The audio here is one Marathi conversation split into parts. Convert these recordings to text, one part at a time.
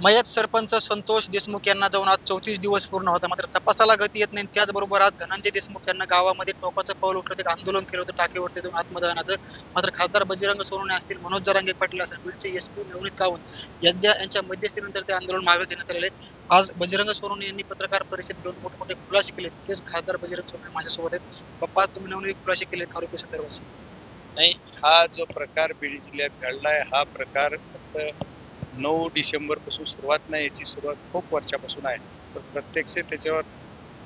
मयत सरपंच संतोष देशमुख यांना जाऊन आज चौतीस दिवस पूर्ण होता. मात्र तपासाला गती येत नाही. त्याचबरोबर आज धनंजय देशमुख यांना गावामध्ये टोकाचं पाऊल उठलं एक आंदोलन केलं होतं. टाकेवरती जाऊन आत्मदहनाचं. मात्र खासदार बजरंग सोनवणे असतील मनोज जरांगे पाटील असेल बीडचे एस पी नवनीत कावंत यांच्या यांच्या मध्यस्थीनंतर ते आंदोलन मागे घेण्यात आलेले. आज बजरंग सोनवणे यांनी पत्रकार परिषद घेऊन मोठमोठे खुलासे केले तेच खासदार बजरंग सोनवणे माझ्यासोबत आहेत. बाप्पा तुम्ही नवनीत खुलासे केले आरोपी संदर्भात. नाही हा जो प्रकार बीड जिल्ह्यात घडलाय हा प्रकार फक्त नऊ डिसेंबरपासून सुरुवात नाही याची सुरुवात खूप वर्षापासून आहे. तर प्रत्यक्ष त्याच्यावर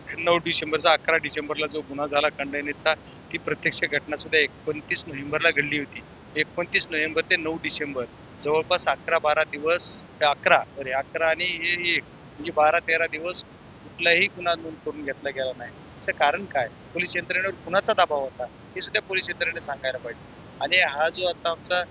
नऊ डिसेंबरचा अकरा डिसेंबरला जो गुन्हा झाला खंडणीचा ती प्रत्यक्ष घटना सुद्धा एकोणतीस नोव्हेंबरला घडली होती. एकोणतीस नोव्हेंबर ते नऊ डिसेंबर जवळपास अकरा बारा दिवस अकरा अरे अकरा आणि हे एक म्हणजे बारा तेरा दिवस कुठलाही गुन्हा नोंद करून घेतला गेला नाही. याचं कारण काय? पोलीस यंत्रणेवर कुणाचा दबाव होता? हे सुद्धा पोलीस यंत्रणेने सांगायला पाहिजे. आणि हा जो आता आमचा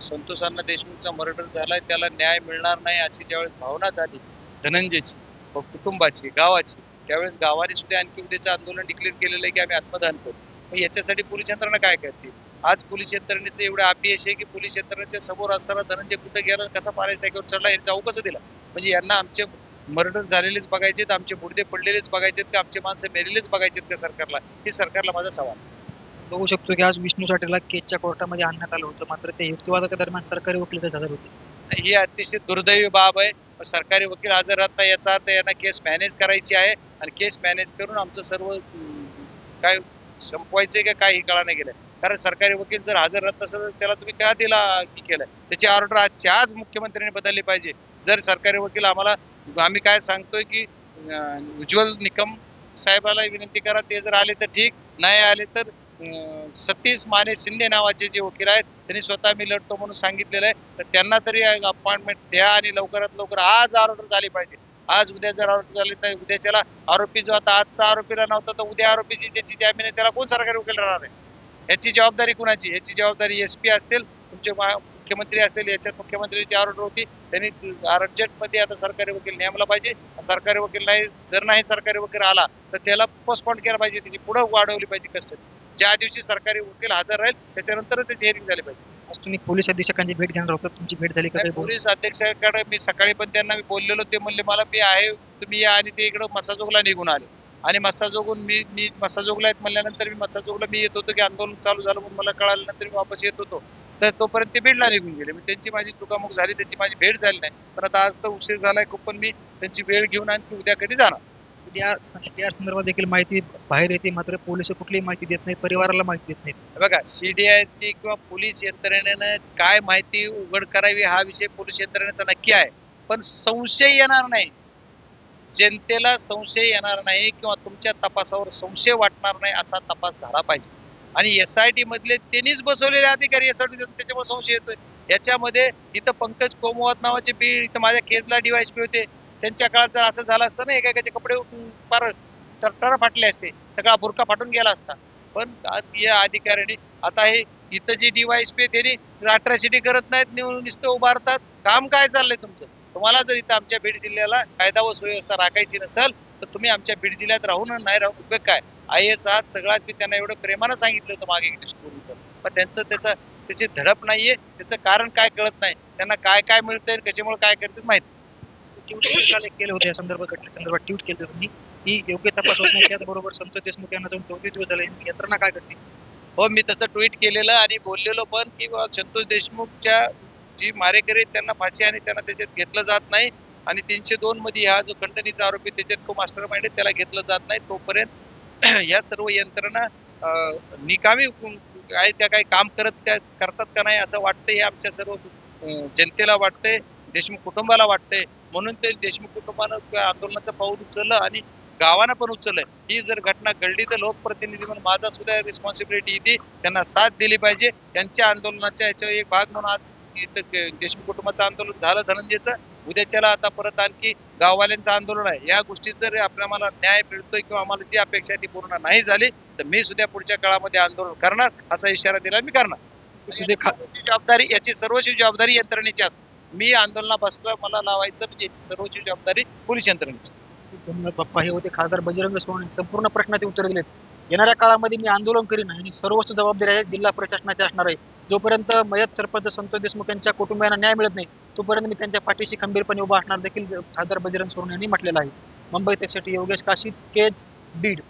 संतोष अण्णा देशमुखचा मर्डर झालाय त्याला न्याय मिळणार नाही अशी ज्यावेळेस भावना झाली धनंजयची कुटुंबाची गावाची त्यावेळेस गावाने सुद्धा आणखी उद्याचं आंदोलन डिक्लेअर केलेलं आहे की आम्ही आत्मदान करू. मग याच्यासाठी पोलीस यंत्रणा काय करते? आज पोलीस यंत्रणेचं एवढं अपयश आहे की पोलीस यंत्रणेच्या समोर असताना धनंजय कुठं गेला कसा पाण्याच्या टाकीवर चढला यांनी जाऊ कसं दिला. म्हणजे यांना आमचे मर्डर झालेलेच बघायचेत आमचे बुडदे पडलेलेच बघायचेत का आमचे माणसं मेलेलेच बघायचेत का सरकारला? हे सरकारला माझा सवाल. बघू शकतो की आज विष्णू साठेला केसच्या कोर्टामध्ये आणण्यात आलं होतं. मात्र ते युक्तिवादाच्या दरम्यान सरकारी वकील हजर होते? ही अतिशय दुर्दैवी बाब आहे. सरकारी वकील हजर राहता याचा अर्थ यांना केस मॅनेज करायची आहे आणि केस मॅनेज करून आमचं सर्व काय संपवायचंय का काय हे कळा नाही गेलंय. कारण सरकारी वकील जर हजर राहत असेल तर त्याला तुम्ही का दिला की केलं त्याची ऑर्डर आजच्या आज मुख्यमंत्र्यांनी बदलली पाहिजे. जर सरकारी वकील आम्हाला आम्ही काय सांगतोय की उज्ज्वल निकम साहेबाला विनंती करा ते जर आले तर ठीक नाही आले तर सतीश माने शिंदे नावाचे जे वकील आहेत त्यांनी स्वतः मी लढतो म्हणून सांगितलेलं आहे. तर त्यांना तरी अपॉइंटमेंट द्या आणि लवकरात लवकर आज ऑर्डर झाली पाहिजे. आज उद्या जर ऑर्डर झाली तर उद्याच्याला आरोपी जो आता आजचा आरोपीला नव्हता तर उद्या आरोपीची ज्याची जामीन आहे त्याला कोण सरकारी वकील राहणार आहे? याची जबाबदारी कुणाची? याची जबाबदारी एस पी असतील तुमचे मुख्यमंत्री असतील याच्यात मुख्यमंत्र्यांची ऑर्डर होती त्यांनी अर्जंटमध्ये आता सरकारी वकील नेमला पाहिजे. सरकारी वकील नाही जर नाही सरकारी वकील आला तर त्याला पोस्टपोन केला पाहिजे त्याची पुढं वाढवली पाहिजे कस्टडी. ज्या दिवशी सरकारी वकील हजर राहील त्याच्यानंतर त्याची हिअरिंग झाली पाहिजे. आज तुम्ही पोलीस अधीक्षकांची भेट घेणार होता तुमची भेट झाली का नाही, काही बोल पोलीस अध्यक्षाकडे मी सकाळी पण त्यांना मी बोललेलो ते म्हणले मला मी आहे तुम्ही या आणि ते इकडं मसाजोगला निघून आले. आणि मसाजोगून मी मी मसाजोगला आहेत म्हणल्यानंतर मी मसाजोगला मी येत होतो की आंदोलन चालू झालं म्हणून मला कळाल्यानंतर मी वापस येत होतो. तर तोपर्यंत ते बीडला निघून गेले. मी त्यांची माझी चुकामुक झाली त्यांची माझी भेट झाली नाही. पण आता आज तर उशीर झालाय खूप पण मी त्यांची वेळ घेऊन आणखी उद्या कधी जाणार. या सीडीआर संदर्भात देखील माहिती बाहेर येते मात्र पोलीस कुठलीही माहिती देत नाही परिवाराला माहिती देत नाही. बघा सीडीआयची किंवा पोलीस यंत्रणेनं काय माहिती उघड करावी हा विषय पोलीस यंत्रणेचा नक्की आहे. पण संशय येणार नाही. जनतेला संशय येणार नाही किंवा तुमच्या तपासावर संशय वाटणार नाही असा तपास झाला पाहिजे. आणि एस आय टी मधले त्यांनीच बसवलेले अधिकारी एस आय टी त्याच्यामुळे संशय येतोय. याच्यामध्ये इथं पंकज कोमवात नावाचे बीड इथं माझ्या केजला पी होते. त्यांच्या काळात जर असं झालं असतं ना एकेकाचे कपडे फार टरटर फाटले असते. सगळा बुरका फाटून गेला असता. पण या अधिकाऱ्यांनी आता हे इथं जे डीवायसपी त्यांनी अट्रॅसिटी करत नाहीत निवडून नुसतं उभारतात. काम काय चाललंय तुमचं? तुम्हाला जर इथं आमच्या बीड जिल्ह्याला कायदा व सुव्यवस्था राखायची नसेल तर तुम्ही आमच्या बीड जिल्ह्यात राहून नाही राहून उपयोग काय? आय एस आज सगळ्यात मी त्यांना एवढं प्रेमानं सांगितलं होतं मागे एकटी पण त्यांचं त्याचं त्याची धडप नाहीये. त्याचं कारण काय कळत नाही. त्यांना काय काय मिळतंय कशामुळे काय करतात माहिती ट्विट काल केले केलं या संदर्भ घटने संदर्भात ट्विट केले तुम्ही. योग्य तपास होत नाही त्याचबरोबर संतोष देशमुख यांना जाऊन चौथी दिवस झाले. यंत्रणा काय करते? हो मी तसं ट्विट केलेलं आणि बोललेलो पण की बा संतोष देशमुखच्या जी मारेकरी त्यांना फाशी आणि त्यांना त्याच्यात घेतलं जात नाही. आणि तीनशे दोन मध्ये हा जो खंडणीचा आरोपी त्याच्यात तो मास्टर माइंड आहे त्याला घेतलं जात नाही. तोपर्यंत या सर्व यंत्रणा निकामी काय त्या काही काम करत त्या करतात का नाही असं वाटतंय हे आमच्या सर्व जनतेला वाटतंय. देशमुख कुटुंबाला वाटतंय. म्हणून ते देशमुख कुटुंबानं आंदोलनाचं पाऊल उचललं आणि गावानं पण उचललंय ही जर घटना घडली तर लोकप्रतिनिधी म्हणून माझा सुद्धा रिस्पॉन्सिबिलिटी येते त्यांना साथ दिली पाहिजे. त्यांच्या आंदोलनाच्या याच्या एक भाग म्हणून आज देशमुख कुटुंबाचं आंदोलन झालं धनंजयचं. उद्याच्याला आता परत आणखी गाववाल्यांचं आंदोलन आहे. या गोष्टीत जर आपल्याला न्याय मिळतोय किंवा आम्हाला जी अपेक्षा आहे ती पूर्ण नाही झाली तर मी सुद्धा पुढच्या काळामध्ये आंदोलन करणार असा इशारा दिला मी करणार. जबाबदारी याची सर्वोच्च जबाबदारी यंत्रणेची असते. मी आंदोलना बसलं मला लावायचं म्हणजे सर्वोच्च जबाबदारी पोलीस यंत्रणेची. पप्पा हे होते खासदार बजरंग सोहळे संपूर्ण प्रश्नाचे उत्तर दिलेत. येणाऱ्या काळामध्ये मी आंदोलन करीन याची सर्वोच्च जबाबदारी आहे जिल्हा प्रशासनाची असणार आहे. जोपर्यंत मयत सरपंच संतोष देशमुख यांच्या कुटुंबियांना न्याय मिळत नाही तोपर्यंत मी त्यांच्या पाठीशी खंबीरपणे उभा असणार देखील खासदार बजरंग सोहळे यांनी म्हटलेलं आहे. मुंबई त्यासाठी योगेश काशी केज बीड.